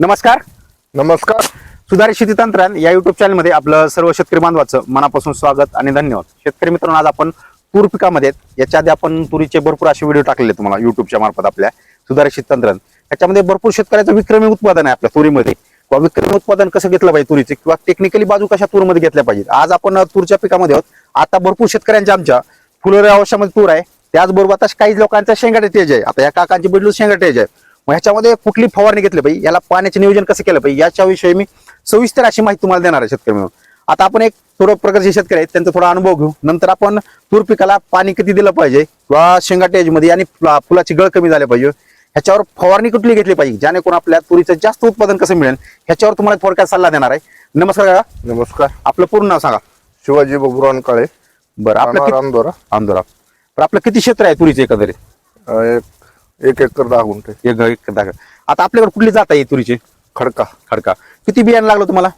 नमस्कार. नमस्कार. सुधारित शेती तंत्रज्ञान या युट्यूब चॅनलमध्ये आपलं सर्व शेतकरी बांधवाचं मनापासून स्वागत आणि धन्यवाद. शेतकरी मित्रांनो आज आपण तूर पिकामध्ये आहेत. याच्या आधी आपण तुरीचे भरपूर असे व्हिडिओ टाकलेले आहेत तुम्हाला युट्यूबच्या मार्फत आपल्या सुधारित शेती तंत्रज्ञान. त्याच्यामध्ये भरपूर शेतकऱ्याचं विक्रमी उत्पादन आहे आपल्या तुरीमध्ये. किंवा विक्रमी उत्पादन कसं घेतलं पाहिजे तुरीचे? किंवा टेक्निकली बाजू कशा तूरमध्ये घेतल्या पाहिजे आज आपण तूरच्या पिकामध्ये आहोत. आता भरपूर शेतकऱ्यांच्या आमच्या फुलोऱ्या अवस्थामध्ये तूर आहे. त्याचबरोबर आता काही लोकांचा शेंगाटे तेज आहे. आता या काकांची बिडलू शेंगाटे तेज आहे. मग ह्याच्यामध्ये कुठली फवारणी घेतली पाहिजे? याला पाण्याचे नियोजन कसं केलं पाहिजे? याच्याविषयी मी सविस्तर अशी माहिती तुम्हाला देणार आहे शेतकरी म्हणून आता आपण एक थोडं प्रकारचे शेतकरी आहेत. त्यांचा थोडा अनुभव घेऊ. नंतर आपण तूर पिकाला पाणी किती दिलं पाहिजे? किंवा शेंगाटे मध्ये आणि फुला- फुलाची गळ कमी झाली पाहिजे. ह्याच्यावर फवारणी कुठली घेतली पाहिजे? जेणेकरून आपल्या तुरीचं जास्त उत्पादन कसं मिळेल? ह्याच्यावर तुम्हाला थोडक्यात सल्ला देणार आहे. नमस्कार काका नमस्कार. आपलं पूर्ण नाव सांगा. शिवाजी बबुरान काळे. बरं आपलं रामदोरा आंदोरा तर आपलं किती क्षेत्र आहे तुरीचे एकंदरीत? एक एक एकर दहा गुंठे. एक एक दाखल. आता आपल्याकडे कुठली जात आहे तुरीची? खडका. खडका. किती बियाणं लागलं तुम्हाला?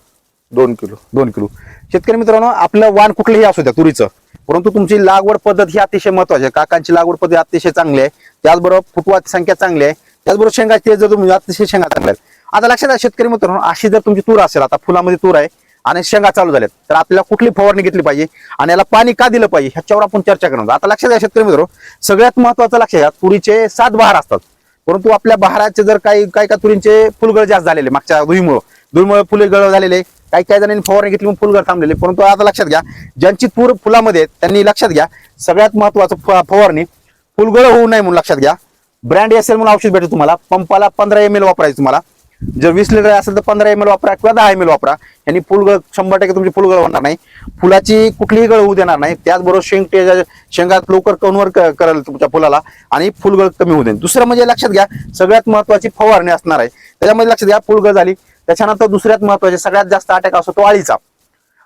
दोन किलो. दोन किलो. शेतकरी मित्रांनो आपलं वाण कुठलंही असू द्या तुरीचं. परंतु तुमची लागवड पद्धत ही अतिशय महत्वाची आहे. काकांची लागवड पद्धत अतिशय चांगली आहे. त्याचबरोबर फुटवाची संख्या चांगली आहे. त्याचबरोबर शेंगाची जर तुम्ही अतिशय शेंगा चांगल्या आहेत. आता लक्षात आहे शेतकरी मित्रांनो अशी जर तुमची तूर असेल आता फुलामध्ये तूर आहे. आणि शेंगा चालू झाल्यात. तर आपल्याला कुठली फवारणी घेतली पाहिजे आणि याला पाणी का दिलं पाहिजे ह्याच्यावर आपण चर्चा करणार आता लक्षात घ्या शेतकरी मित्र सगळ्यात महत्वाचं लक्ष घ्या तुरीचे सात बहार असतात. परंतु आपल्या बहाराचे जर काही काही का तुरींचे फुलगळ जास्त झालेले मागच्या धुईमुळं धुईमुळे फुले गळ झालेले काही काही जणांनी फवारणी घेतली म्हणून फुलगळ थांबलेले. परंतु आता लक्षात घ्या ज्यांची तूर फुलामध्ये त्यांनी लक्षात घ्या सगळ्यात महत्वाचं फ- फवारणी फुलगळ होऊ नये म्हणून लक्षात घ्या. ब्रँड असेल म्हणून औषध भेटेल तुम्हाला. पंपाला पंधरा एम एल वापरायचं तुम्हाला. जर वीस लिटर असेल तर पंधरा एम एल वापरा किंवा दहा एम एल वापरा. यांनी फुलगळ शंभर टक्के तुमची फुलगळ होणार नाही. फुलाची कुठलीही गळ होऊ देणार नाही. त्याचबरोबर शेंग शेंगात लवकर कन्व्हर करेल तुमच्या फुलाला आणि फुलगळ कमी होऊ देईल दुसरं म्हणजे लक्षात घ्या सगळ्यात महत्वाची फवारणी असणार आहे. त्याच्यामध्ये लक्षात घ्या फुलगळ झाली. त्याच्यानंतर दुसऱ्यात महत्त्वाचे सगळ्यात जास्त अटॅक असतो तो अळीचा.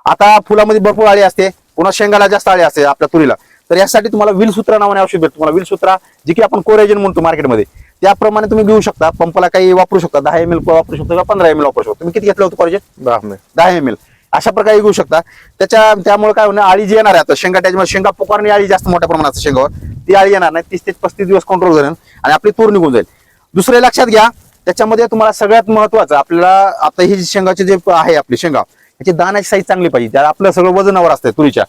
आता फुलामध्ये भरपूर आळी असते. पुन्हा शेंगाला जास्त आळी असते आपल्या तुरीला. तर यासाठी तुम्हाला विलसूत्रा नावाने औषध भेटतो. तुम्हाला विलसूत्रा जे की आपण कोरेजन म्हणतो मार्केटमध्ये त्याप्रमाणे तुम्ही घेऊ शकता. पंपाला काही वापरू शकता. दहा एम एल वापरू शकता किंवा पंधरा एम एल वापरू शकता. तुम्ही किती घेतलं होतं कोरेजन दहा मे दहा एम एल अशा प्रकारे घेऊ शकता. त्याच्या त्यामुळे काय होणार आळी जी येणार आहे आता शेंगा त्याच्यामध्ये शेंगा पुकारणी आळी जास्त मोठ्या प्रमाणात शेंगावर. ती आळी येणार नाही तीस ते पस्तीस दिवस कंट्रोल करेल आणि आपली तूर निघून जाईल. दुसरे लक्षात घ्या त्याच्यामध्ये तुम्हाला सगळ्यात महत्वाचं आपल्याला आता ही जी शेंगाचे जे आहे आपली शेंगा याची दाण्याची साईज चांगली पाहिजे. त्या आपलं सगळं वजनावर असते तुरीच्या.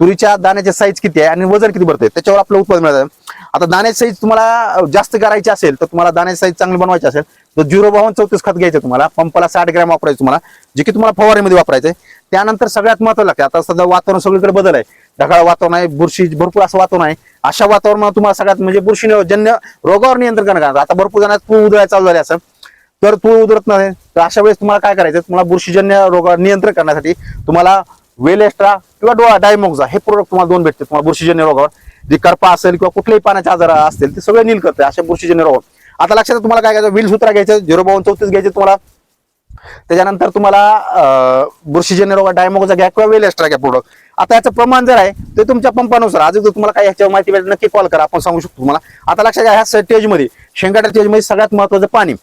तुरीच्या दाण्याचे साईज किती आहे आणि वजन किती भरते त्याच्यावर आपलं उत्पादन मिळतं आता दाण्याची साईज तुम्हाला जास्त करायची असेल तर तुम्हाला दाण्याची साईज चांगली बनवायची असेल तर झिरो बावन चौतीस खत घ्यायचं तुम्हाला पंपाला साठ ग्रॅम वापरायचं तुम्हाला जे की तुम्हाला फवारीमध्ये वापरायचं. आहे त्यानंतर सगळ्यात महत्वाचं लागते आता सध्या वातावरण सगळीकडे बदल आहे. ढगाळ वातावरण आहे बुरशी भरपूर असं वातावरण आहे. अशा वातावरणात तुम्हाला सगळ्यात म्हणजे बुरशी जन्य रोगावर नियंत्रण करणं आता भरपूर जणात तू उदळायला चालू झाले असं. तर तूळ उधळत नाही. तर अशा वेळेस तुम्हाला काय करायचं? तुम्हाला बुरशीजन्य रोगावर नियंत्रण करण्यासाठी तुम्हाला वेल एक्स्ट्रा किंवा डोळा डायमोक्झा हे प्रोडक्ट तुम्हाला दोन भेटते तुम्हाला बुरशीजन्य रोगावर जे करपा असेल किंवा कुठल्याही पाण्याचे आजार असतील ते सगळे नील करते अशा बुरशीजन्य रोगावर आता लक्षात तुम्हाला काय घ्यायचं? विल सूत्रा घ्यायचं झिरो बावन चौतीस घ्यायचे तुम्हाला. त्याच्यानंतर तुम्हाला बुरशीजन्य रोगा डायमोक्झा घ्या किंवा वेल एक्स्ट्रा घ्या प्रोडक्ट आता याचं प्रमाण जर आहे ते तुमच्या पंपानुसार. अजून जर तुम्हाला काही ह्याच्यावर माहिती भेटेल नक्की कॉल करा. आपण सांगू शकतो तुम्हाला. आता लक्षात घ्या ह्या स्टेजमध्ये शेंगाट्या स्टेजमध्ये सगळ्यात महत्वाचं पाणी.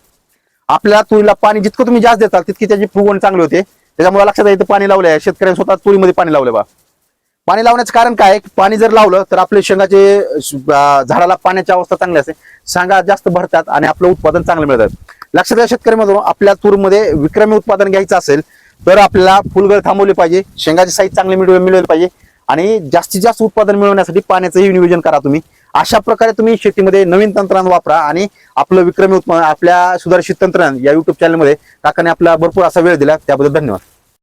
आपल्या तुरीला पाणी जितकं तुम्ही जास्त देताल तितकी त्याची फुगवण चांगली होते. त्याच्यामुळे लक्षात येतं पाणी लावलं आहे शेतकऱ्यांनी स्वतः तुरीमध्ये पाणी लावलं बा. पाणी लावण्याचं कारण काय आहे? पाणी जर लावलं तर आपले शेंगाचे झाडाला पाण्याची अवस्था चांगली असते. सांगा जास्त भरतात आणि आपलं उत्पादन चांगलं मिळतात लक्षात घ्या शेतकरी मधून आपल्या तूरमध्ये विक्रमी उत्पादन घ्यायचं असेल तर आपल्याला फुलगळ थांबवली पाहिजे शेंगाची साईज चांगली मिळव मिळवली पाहिजे आणि जास्तीत जास्त उत्पादन मिळवण्यासाठी पाण्याचंही नियोजन करा तुम्ही. अशा प्रकारे तुम्ही शेतीमध्ये नवीन तंत्रज्ञान वापरा आणि आपलं विक्रमी उत्पादन आपल्या सुधारित तंत्रज्ञान या युट्यूब चॅनलमध्ये काकाने आपला भरपूर असा वेळ दिला त्याबद्दल धन्यवाद.